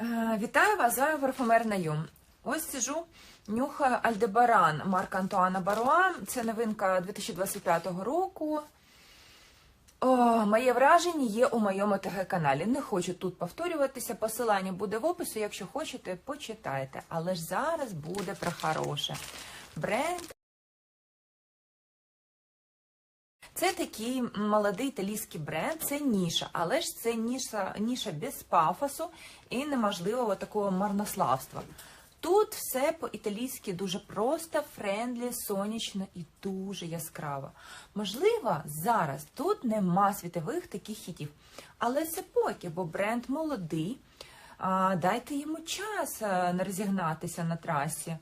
Е, Вітаю вас, з вами парфумерна Юм. Ось сижу, нюхаю Альдебаран Марка Антуана Баруа. Це новинка 2025 року. О, моє враження є у моєму ТГ-каналі. Не хочу тут повторюватися. Посилання буде в описі. Якщо хочете, почитайте. Але ж зараз буде про хороше. Бренд. Це такий молодий італійський бренд, це ніша, але ж це ніша, ніша без пафосу і неможливого такого марнославства. Тут все по-італійськи дуже просто, френдлі, сонячно і дуже яскраво. Можливо, зараз тут нема світових таких хітів, але це поки, бо бренд молодий. А, дайте йому час не розігнатися на трасі.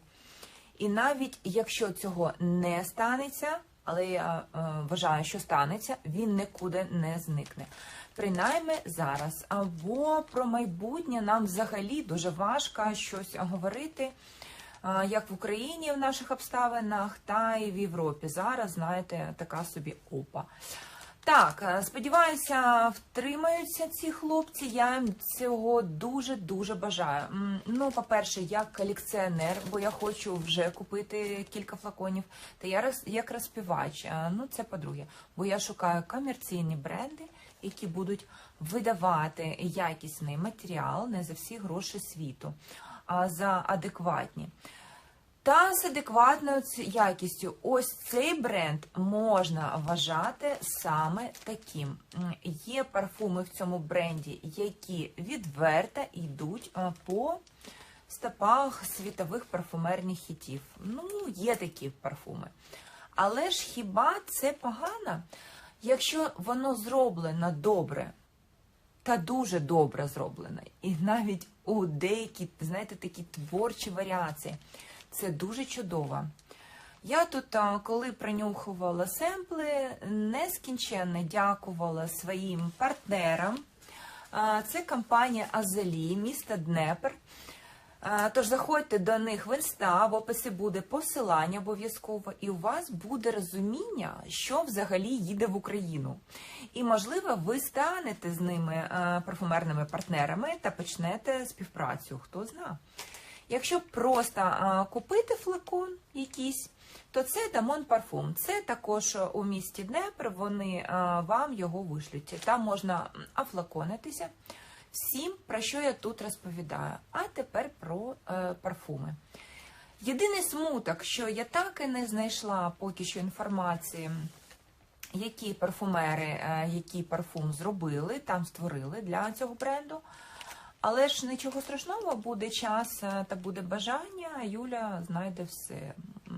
І навіть якщо цього не станеться, але я е, вважаю, що станеться, він нікуди не зникне. Принаймні зараз. Або про майбутнє нам взагалі дуже важко щось говорити, е, як в Україні в наших обставинах, та і в Європі. Зараз, знаєте, така собі опа. Так, е, сподіваюся, втримаються ці хлопці. Я їм цього дуже дуже бажаю. Ну, по-перше, як колекціонер, бо я хочу вже купити кілька флаконів. Та я як розпівач. е, Ну, це по-друге, бо я шукаю комерційні бренди, які будуть видавати якісний матеріал не за всі гроші світу, а за адекватні. Та з адекватною якістю ось цей бренд можна вважати саме таким. Є парфуми в цьому бренді, які відверто йдуть по стопах світових парфумерних хітів. Ну, є такі парфуми. Але ж хіба це погано, якщо воно зроблено добре? та дуже добре зроблена. І навіть у деякі, знаєте, такі творчі варіації. Це дуже чудово. Я тут, коли пронюхувала семпли, нескінченно дякувала своїм партнерам. Це компанія Азелі, місто Днепр. Тож заходьте до них в інста, в описі буде посилання обов'язково, і у вас буде розуміння, що взагалі їде в Україну. І, можливо, ви станете з ними парфумерними партнерами та почнете співпрацю. Хто зна. Якщо просто е, купити флакон якийсь, то це Дамон Парфум. Це також у місті Днепр. Вони е, вам його вишлють. Там можна офлаконитися. Всім, про що я тут розповідаю. А тепер про е, парфуми. Єдиний смуток, що я так і не знайшла поки що інформації, які парфумери, е, який парфум зробили, там створили для цього бренду. Але ж нічого страшного, буде час е, та буде бажання, Юля знайде все.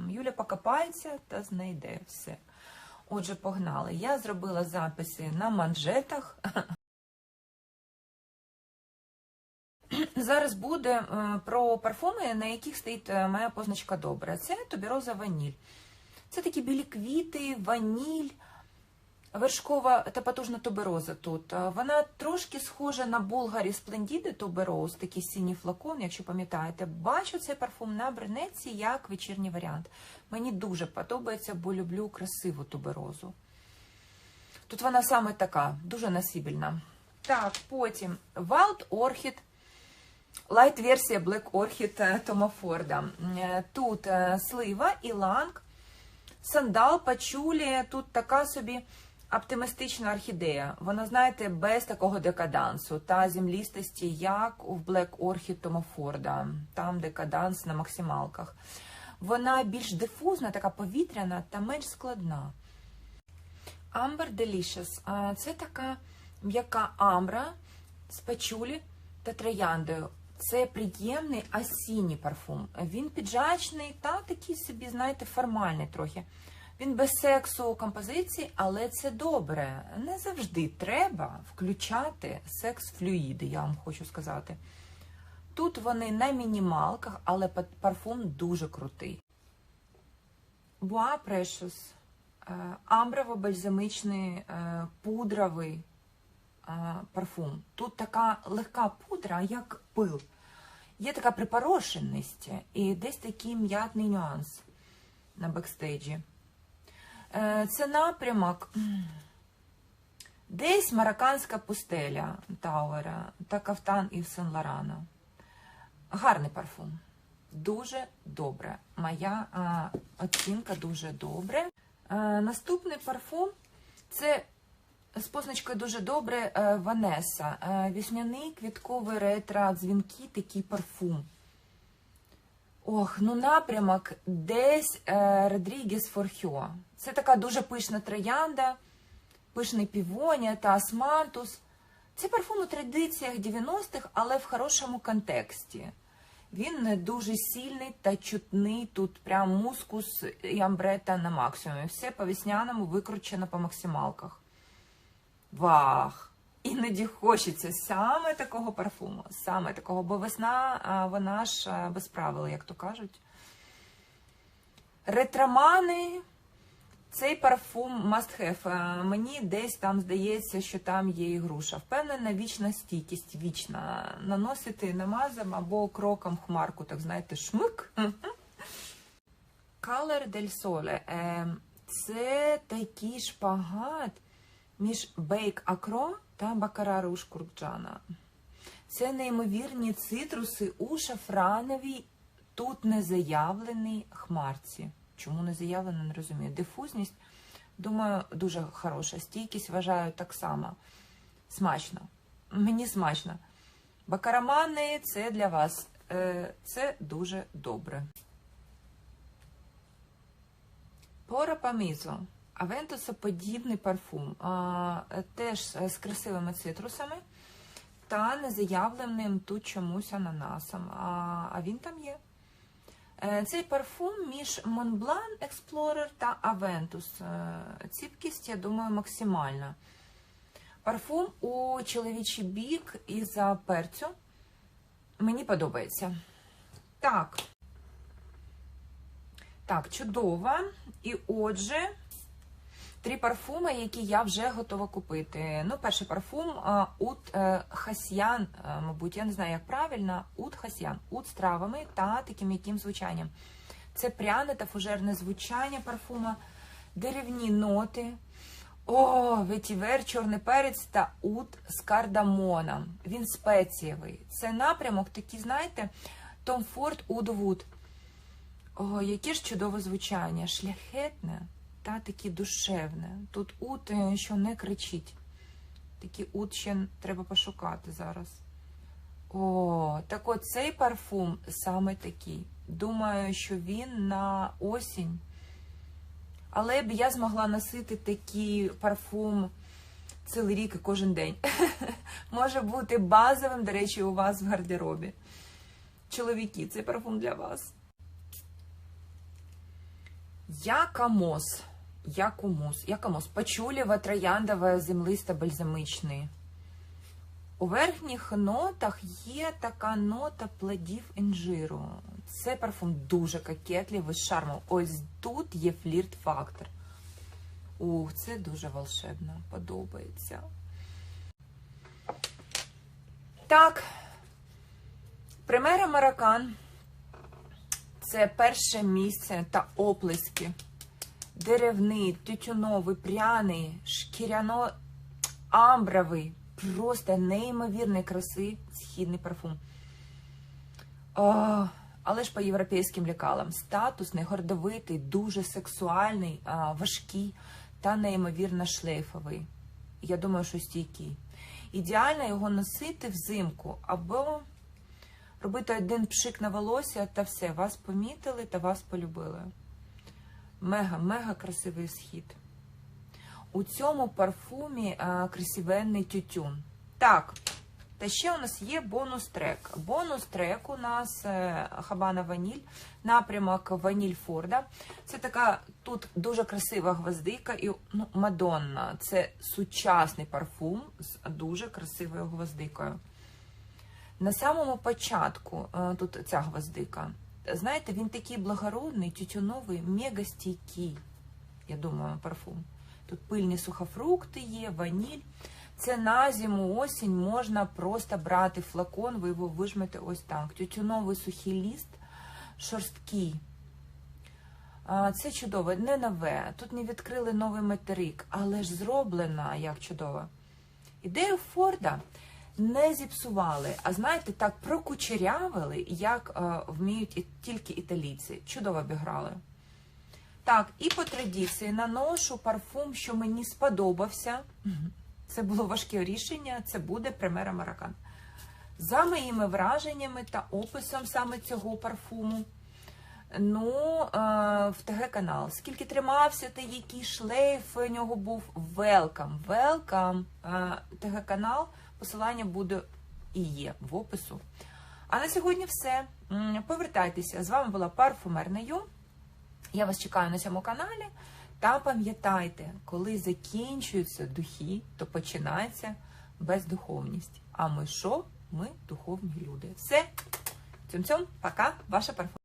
Юля покопається та знайде все. Отже, погнали. Я зробила записи на манжетах. Зараз буде е, про парфуми, на яких стоїть е, моя позначка добре. Це тубероза ваніль. Це такі білі квіти, ваніль, вершкова та потужна тубероза тут. Е, Вона трошки схожа на Булгарі Сплендіди тубероз, такий синій флакон, якщо пам'ятаєте. Бачу цей парфум на бринеці як вечірній варіант. Мені дуже подобається, бо люблю красиву туберозу. Тут вона саме така, дуже насібільна. Так, потім Wild Orchid Лайт-версія Black Orchid е, Тома Форда. Е, Тут слива, іланг, сандал, пачулі. Тут така собі оптимістична орхідея. Вона, знаєте, без такого декадансу та землістості, як у Black Orchid Тома Форда. Там декаданс на максималках. Вона більш дифузна, така повітряна та менш складна. Amber Delicious. Це така м'яка амбра з пачулі та трояндою. Це приємний осінній парфум. Він піджачний та такий собі, знаєте, формальний трохи. Він без сексу у композиції, але це добре. Не завжди треба включати секс-флюїди, я вам хочу сказати. Тут вони на мінімалках, але па- парфум дуже крутий. Bois Precious. Е, Амброво-бальзамичний е, пудровий е, парфум. Тут така легка пудра, як пил. Є така припорошеність і десь такий м'ятний нюанс на бекстейджі. Е, Це напрямок десь марокканська пустеля Тауера та кафтан Ів Сен Лорана. Гарний парфум. Дуже добре. Моя а, оцінка дуже добре. А, наступний парфум це з позначкою дуже добре е, Ванеса. Е, Вісняний квітковий ретро дзвінки, такий парфум. Ох, ну напрямок десь е, Родрігес Форхьо. Це така дуже пишна троянда, пишний півонія та османтус. Це парфум у традиціях 90-х, але в хорошому контексті. Він не дуже сильний та чутний. Тут прям мускус і амбрета на максимумі. Все по весняному викручено по максималках. Вах! Іноді хочеться саме такого парфуму, саме такого, бо весна, вона ж без правил, як то кажуть. Ретромани. Цей парфум must have. Е, Мені десь там здається, що там є і груша. Впевнена, вічна стійкість, вічна. Наносити намазом або кроком хмарку, так знаєте, шмик. Color del Sole. Е, Це такий шпагат між Бейк Акро та Бакара Руш Куркджана. Це неймовірні цитруси у шафрановій, тут не заявленій хмарці. Чому не заявлено, не розумію. Дифузність, думаю, дуже хороша. Стійкість вважаю так само. Смачно. Мені смачно. Бакарамани це для вас. Е, Це дуже добре. Пора Памізо. Авентусоподібний парфум. Теж з красивими цитрусами та незаявленим тут чомусь ананасом. А він там є. Е, Цей парфум між Montblanc Explorer та Aventus. Е, Ціпкість, я думаю, максимальна. Парфум у чоловічий бік із перцю. Мені подобається. Так. Так, чудово. І отже, три парфуми, які я вже готова купити. Ну, перший парфум Ут е, Хасьян, е, мабуть, я не знаю, як правильно, Ут Хасьян. Ут з травами та таким м'яким звучанням. Це пряне та фужерне звучання парфума, деревні ноти. О, ветівер, чорний перець та ут з кардамоном. Він спецієвий. Це напрямок, такий, знаєте, Том Форд Удвуд. О, яке ж чудове звучання, шляхетне та таке душевне. Тут ут, е, що не кричить. Такий ут ще треба пошукати зараз. О, так от цей парфум саме такий. Думаю, що він на осінь. Але б я змогла носити такий парфум цілий рік і кожен день. Може бути базовим, до речі, у вас в гардеробі. Чоловіки, цей парфум для вас. Якомос. Якомос. Якомос. Пачулєва, трояндова, землиста, бальзамичний. У верхніх нотах є така нота плодів інжиру. Це парфум дуже кокетливий, з шармом. Ось тут є флірт-фактор. Ух, це дуже волшебно. Подобається. Так. Примера Маракан. Це перше місце та оплески. Деревний, тютюновий, пряний, шкіряно-амбровий. Просто неймовірної краси східний парфум. О, але ж по європейським лікалам. Статусний, гордовитий, дуже сексуальний, важкий та неймовірно шлейфовий. Я думаю, що стійкий. Ідеально його носити взимку або робити один пшик на волосся та все. Вас помітили та вас полюбили. Мега-мега красивий схід. У цьому парфумі а, красивенний тютюн. Так, та ще у нас є бонус-трек. Бонус-трек у нас е, Хабана Ваніль, напрямок Ваніль Форда. Це така тут дуже красива гвоздика і ну, Мадонна. Це сучасний парфум з дуже красивою гвоздикою. На самому початку е, тут ця гвоздика. Знаєте, він такий благородний, тютюновий, мега стійкий, я думаю, парфум. Тут пильні сухофрукти є, ваніль. Це на зиму, осінь можна просто брати флакон, ви його вижмете ось так. Тютюновий сухий ліст, шорсткий. Це чудово, не нове. Тут не відкрили новий материк, але ж зроблена як чудово. Ідея Форда не зіпсували, а знаєте, так прокучерявили, як е, вміють і, тільки італійці. Чудово обіграли. Так, і по традиції наношу парфум, що мені сподобався. Це було важке рішення, це буде Примера Маракан. За моїми враженнями та описом саме цього парфуму. Ну, е, в ТГ канал. Скільки тримався та який шлейф у нього був welcome. Welcome. Е, ТГ канал. Посилання буде і є в опису. А на сьогодні все. Повертайтеся. З вами була парфумерна Ю. Я вас чекаю на цьому каналі. Та пам'ятайте, коли закінчуються духи, то починається бездуховність. А ми що? Ми духовні люди. Все. Цьом-цьом, пока, ваша парфум.